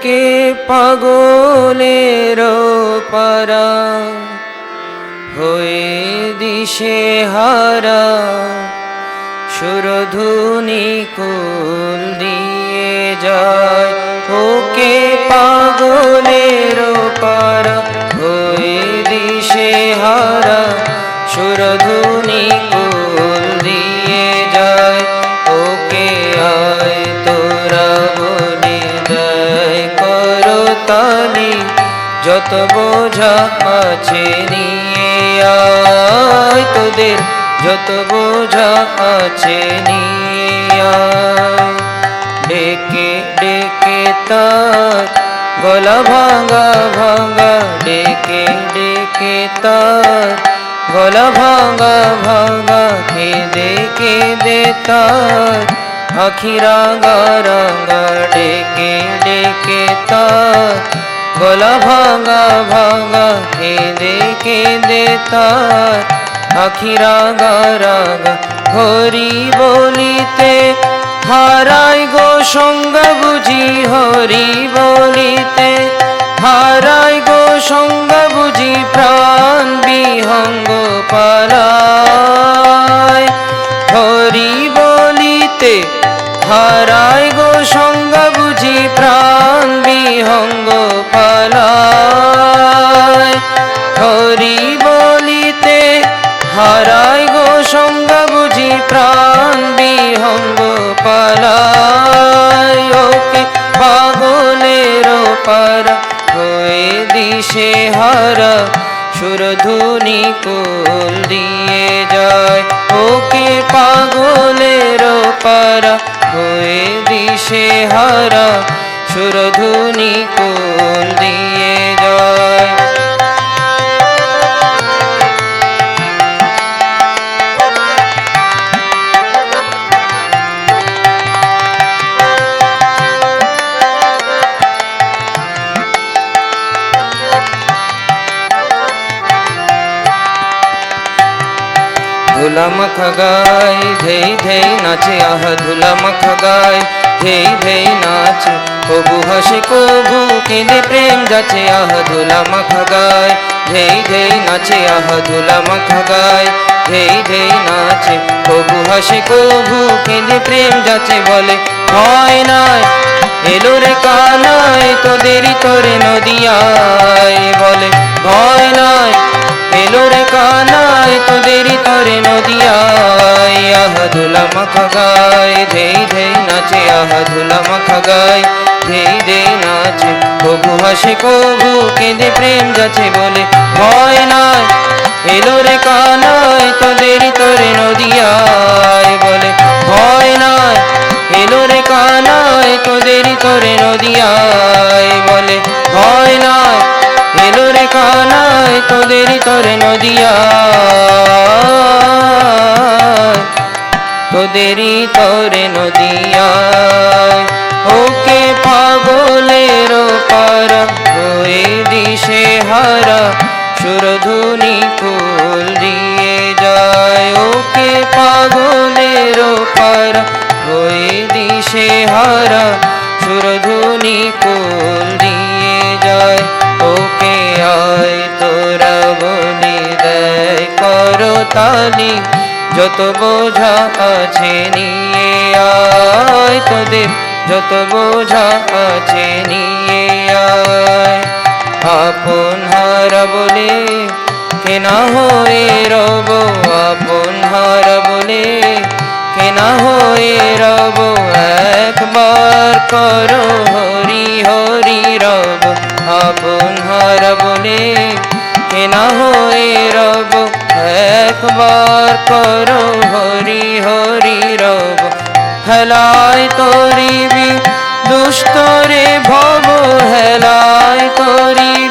ওকে পাগলের পারা? হয়ে দিশে হারা, সুরধুনি কুল দিয়ে যায়। ওকে পাগলের পারা, হয়ে দিশে হারা, সুরধুনি যত বোঝা আছে নিয়ে আয় তোদের, যত বোঝা আছে নিয়ে ডেকে ডেকে তার, গলা ভাঙা ভাঙা, ডেকে ডেকে তার, গলা ভাঙা ভাঙা, কেঁদে কেঁদে তার, আখি রাঙা রাঙা, ডেকে ডেকে তার। গলা ভাঙা ভাঙা কেঁদে কেঁদে তার। আখি রাঙা রাঙা হরি বলিতে হারাই গো সঙ্গ বুঝি, হরি বলিতে হারাই গো সঙ্গ বুঝি, প্রাণ বিহঙ্গ পালায়। হরি বলিতে হারাই গো সঙ্গ বুঝি, প্রাণ হারাই গো সঙ্গ বুঝি প্রাণ বিহঙ্গ পালায়। ওকে পাগলের পার হয়ে দিশে হারা, সুরধুনি কুল দিয়ে যায়। ওকে পাগলের পারা হয়ে দিশে হারা, সুরধুনি কুল দিয়ে ধুলা মাখা গায় ধেই ধেই নাচে, আহ, ধুলা মাখা গায় ধেই ধেই নাচে। কবু হাসে, কবু কেঁদে প্রেম যাচ্ছে, আহ, ধুলা মাখা গায় ধেই ধেই নাচে, আহ, ধুলা মাখা গায় ধেই ধেই নাচে। কবু হাসে, কবু কেঁদে প্রেম যাচ্ছে, বলে হয় নাই, এলো রে কানাই তোদেরই তোরে নদিয়ায় বলে, ভয় নাই, এলো রে কানাই মাখা গায় ধেই ধেই নাচে আহ ধুলা মাখা গায় ধেই ধেই নাচে কবু হাসে কবু কেঁদে, প্রেম যাচ্ছে বলে, ভয় নাই, এলো রে কানাই তোদেরই তোরে নদিয়ায় বলে, ভয় নাই, এলো রে কানাই তোদেরই তোরে নদিয়ায় বলে, ভয় নাই, এলো রে কানাই তোদেরই তোরে নদিয়ায় তোদেরই তোরে নদিয়ায় ওকে পাগলের পার হয়ে দিশে হারা, সুরধুনি ফুল দিয়ে যায় ওকে পাগলের পার হয়ে দিশে হারা, সুরধুনি ফুল দিয়ে যায় ওকে আয় তোরা বলি দেয় করো তালি যত বোঝা আছে নিয়ে আয় তোদের, যত বোঝা আছে নিয়ে আয়। আপন হারা বলে কেনা হয়ে রব, আপন হারা বলে কেনা হয়ে রব, একবার করো হরি হরি রব। আপন হারা বলে কেনা হয়ে একবার করো হরি হরি রব। হেলায় তরিবি দুষ্টরে ভব হেলায় তরিবি।